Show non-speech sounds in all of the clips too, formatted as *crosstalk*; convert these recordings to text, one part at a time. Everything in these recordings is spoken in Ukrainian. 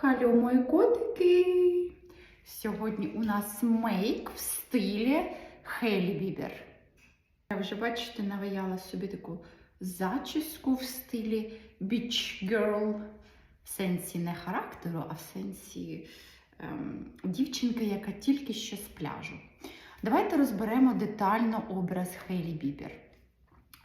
Халло, мої котики! Сьогодні у нас мейк в стилі Хейлі Бібер. Я вже, бачите, наваяла собі таку зачіску в стилі Beach Girl. В сенсі не характеру, а в сенсі ем, дівчинка, яка тільки що з пляжу. Давайте розберемо детально образ Хейлі Бібер.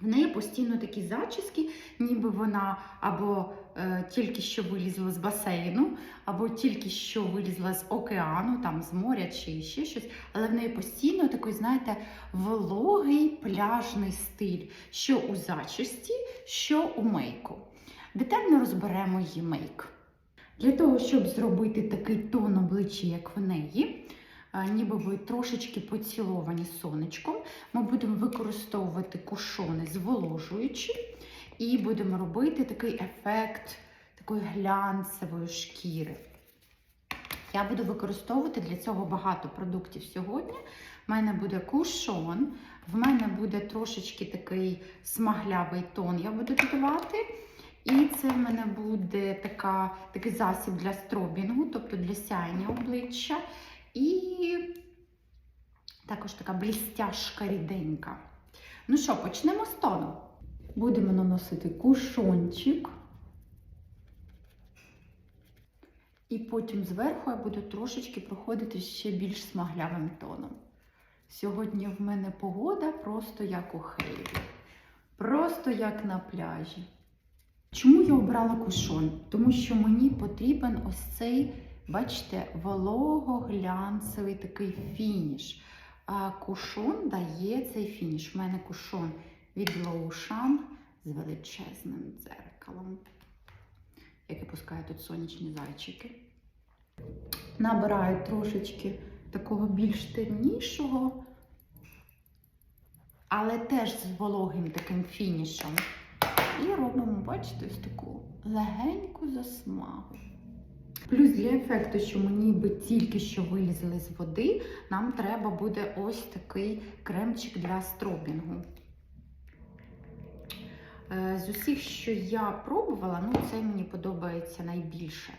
В неї постійно такі зачіски, ніби вона або е, тільки що вилізла з басейну, або тільки що вилізла з океану, там з моря чи ще щось. Але в неї постійно такий, знаєте, вологий пляжний стиль, що у зачісті, що у мейку. Детально розберемо її мейк. Для того, щоб зробити такий тон обличчя, як в неї, ніби ви трошечки поціловані сонечком, ми будемо використовувати кушони зволожуючі і будемо робити такий ефект такої глянцевої шкіри. Я буду використовувати для цього багато продуктів сьогодні. У мене буде кушон, в мене буде трошечки такий смаглявий тон, я буду додавати. І це в мене буде така, такий засіб для стробінгу, тобто для сяєння обличчя. І також така блістяшка ріденька. Ну що, почнемо з тону. Будемо наносити кушончик. І потім зверху я буду трошечки проходити ще більш смаглявим тоном. Сьогодні в мене погода просто як у Хейлі. Просто як на пляжі. Чому я обрала кушон? Тому що мені потрібен ось цей, бачите, волого-глянцевий такий фініш. А кушон дає цей фініш. У мене кушон від Lotion з величезним дзеркалом, яке пускає тут сонячні зайчики. Набираю трошечки такого більш темнішого, але теж з вологим таким фінішем. І робимо, бачите, ось таку легеньку засмагу. Плюс для ефекту, що ми ніби тільки що вилізли з води, нам треба буде ось такий кремчик для стробінгу. Е, З усіх, що я пробувала, ну цей мені подобається найбільше.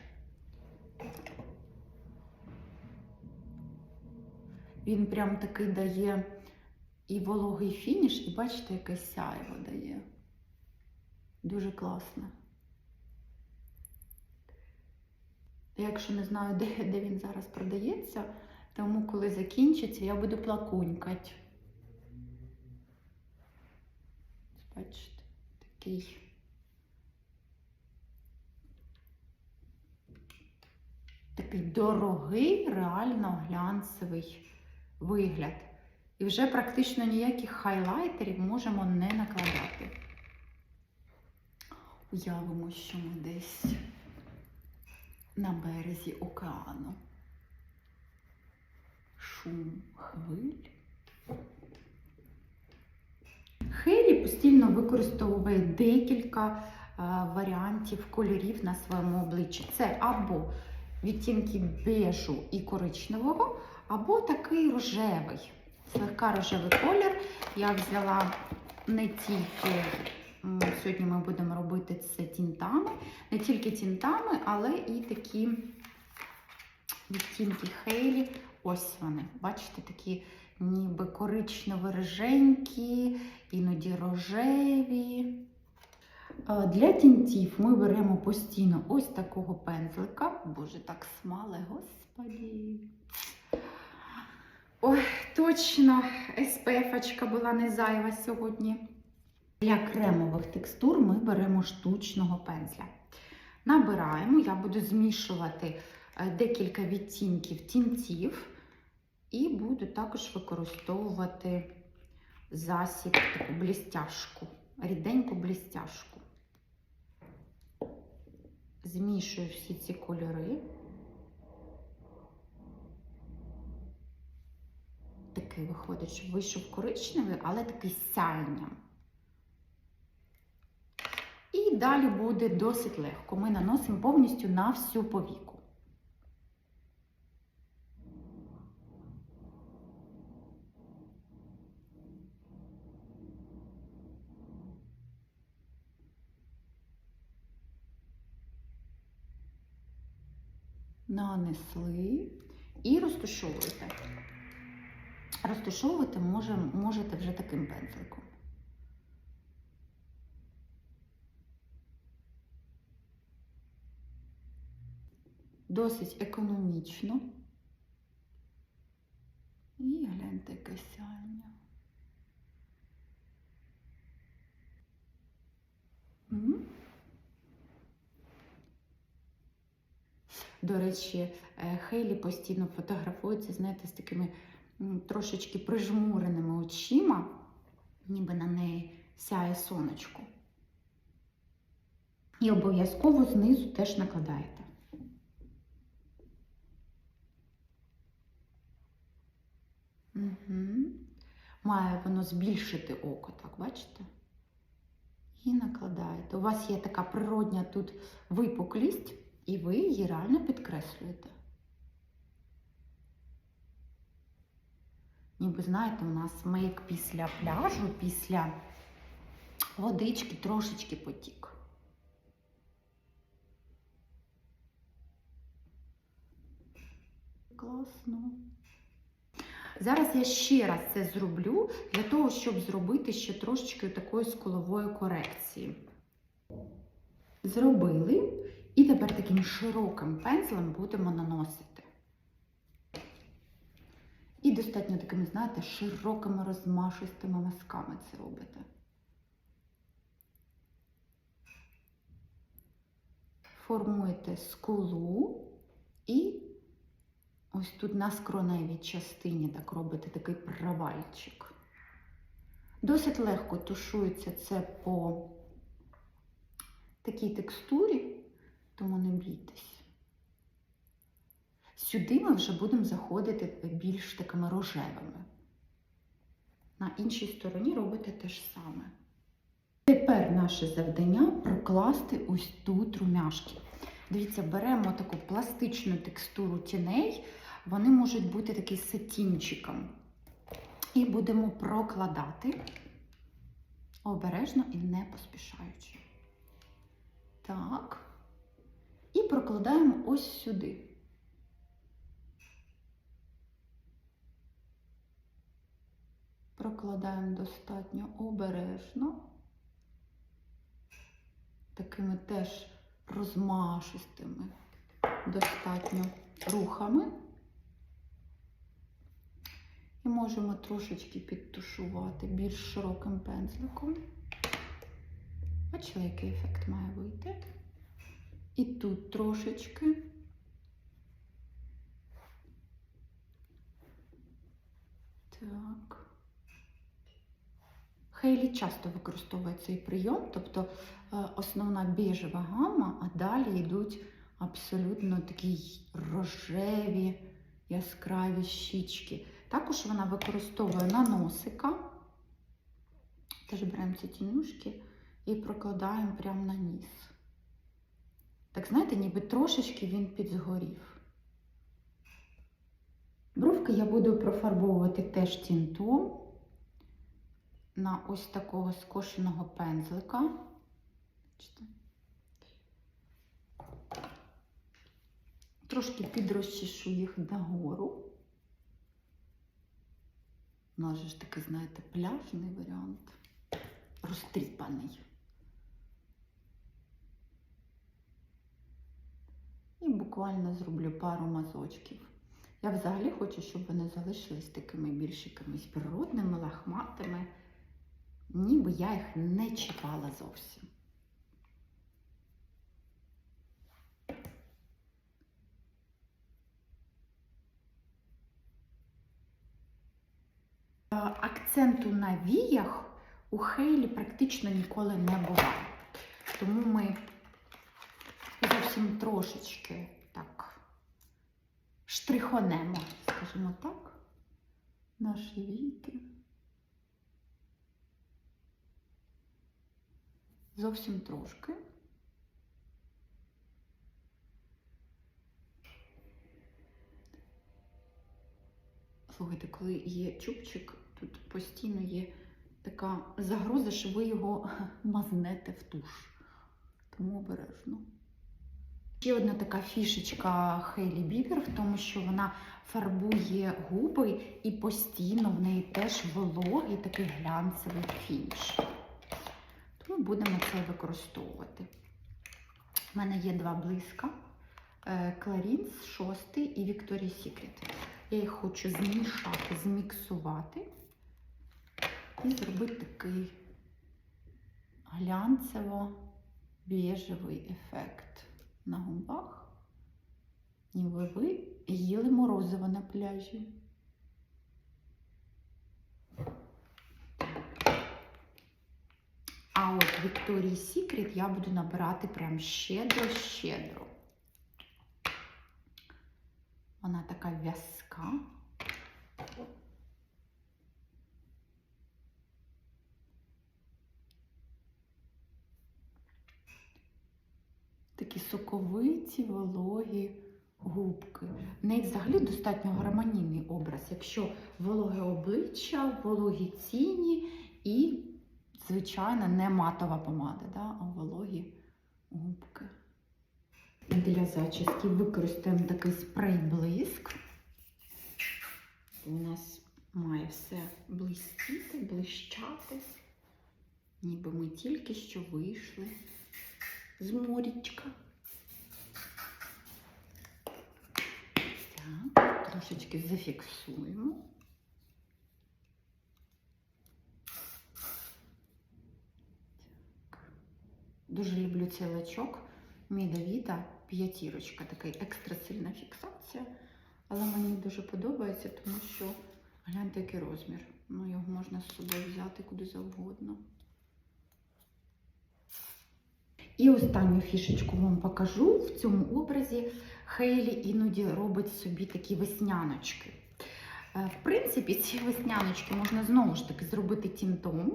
Він прям такий дає і вологий фініш, і бачите, яке сяйво дає. Дуже класно. Якщо не знаю, де, де він зараз продається, тому коли закінчиться, я буду плакунькати. Бачите, такий. Такий дорогий, реально глянцевий вигляд. І вже практично ніяких хайлайтерів можемо не накладати. Уявимо, що ми десь на березі океану. Шум хвиль. Хейлі постійно використовує декілька е, варіантів кольорів на своєму обличчі. Це або відтінки бежу і коричневого, або такий рожевий, слегка рожевий колір. Я взяла не тільки Сьогодні ми будемо робити це тінтами. Не тільки тінтами, але і такі відтінки Хейлі. Ось вони. Бачите, такі ніби коричнево-риженькі, іноді рожеві. Е, Для тінтів ми беремо постійно ось такого пензлика. Боже, так смале, господі. Ой, точно, SPF-очка була не зайва сьогодні. Для кремових текстур ми беремо штучного пензля. Набираємо, я буду змішувати е, декілька відтінків тінтів і буду також використовувати засіб таку блістяшку, ріденьку блістяшку. Змішую всі ці кольори. Такий виходить, що вийшов коричневий, але такий з. І далі буде досить легко. Ми наносимо повністю на всю повіку. нанесли і розташовуєте. Розташовувати може, можете вже таким пензликом. Досить економічно. І гляньте, яке сяєння. М. До речі, е, Хейлі постійно фотографується, знаєте, з такими трошечки прижмуреними очима, ніби на неї сяє сонечко. І обов'язково знизу теж накладаєте. Угу. Має воно збільшити око, так, бачите? І накладаєте. У вас є така природня тут випуклість, і ви її реально підкреслюєте. Ніби знаєте, у нас мейк після пляжу, після водички трошечки потік. Класно. Зараз я ще раз це зроблю для того, щоб зробити ще трошечки такої скулової корекції. Зробили. І тепер таким широким пензлем будемо наносити. І достатньо такими, знаєте, широкими розмашистими мазками це робите. Формуєте скулу і ось тут на скроневій частині так робите такий провальчик. Досить легко тушується це по такій текстурі, тому не бійтесь. Сюди ми вже будемо заходити більш такими рожевими. На іншій стороні робите те ж саме. Тепер наше завдання прокласти ось тут румяшки. Дивіться, беремо таку пластичну текстуру тіней, вони можуть бути такі сатінчиком. І будемо прокладати обережно і не поспішаючи. Так. І прокладаємо ось сюди. Прокладаємо достатньо обережно, такими теж розмашистими достатньо рухами. І можемо трошечки підтушувати більш широким пензликом. Бачили, який ефект має вийти? І тут трошечки. Так. Хейлі часто використовує цей прийом, тобто е, основна біжева гама, а далі йдуть абсолютно такі рожеві, яскраві щічки. Також вона використовує на носика. Теж беремо ці тінюшки і прокладаємо прямо на ніс. Так, знаєте, ніби трошечки він підзгорів. Бровки я буду профарбовувати теж тінтом на ось такого скошеного пензлика. Трошки підрозчішу їх нагору. У нас ж такий, знаєте, пляжний варіант, розтріпаний. І буквально зроблю пару мазочків. Я взагалі хочу, щоб вони залишились такими більш якимись природними, лахматими, ніби я їх не чіпала зовсім. Е, Акценту на віях у Хейлі практично ніколи не буває. Тому ми зовсім трошечки так штрихонемо, скажімо так, наші віки. Зовсім трошки. Слухайте, коли є чубчик, тут постійно є така загроза, що ви його *laughs* мазнете в туш. Тому обережно. Ще одна така фішечка Хейлі Бібер в тому, що вона фарбує губи і постійно в неї теж вологий такий глянцевий фініш. Тому будемо це використовувати. У мене є два блиска. Clarins 6 і Victoria's Secret. Я їх хочу змішати, зміксувати і зробити такий глянцево-біжевий ефект на губах. Ніби ви їли морозиво на пляжі. А от Victoria's Secret я буду набирати прям щедро-щедро. Вона така в'язка. Такі соковиті, вологі губки. В неї взагалі достатньо гармонійний образ, якщо вологе обличчя, вологі ціні і, звичайно, не матова помада, да, а вологі губки. Для зачіски використаємо такий спрей-блиск. У нас має все блистіти, блищати, ніби ми тільки що вийшли з морічка. Так, трошечки зафіксуємо. Дуже люблю цей лачок. Мідовіта п'ятірочка, така екстра сильна фіксація. Але мені дуже подобається, тому що гляньте, який розмір. Ну, його можна з собою взяти куди завгодно. І останню фішечку вам покажу. В цьому образі Хейлі іноді робить собі такі весняночки. Е, В принципі, ці весняночки можна знову ж таки зробити тінтом,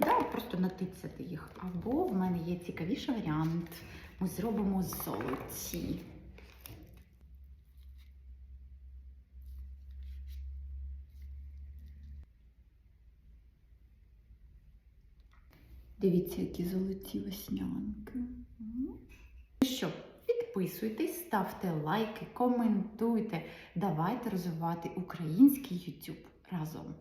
да, просто натицяти їх. Або в мене є цікавіший варіант. Ми зробимо золоті. Дивіться, які золоті веснянки. Ну що, підписуйтесь, ставте лайки, коментуйте. Давайте розвивати український YouTube разом.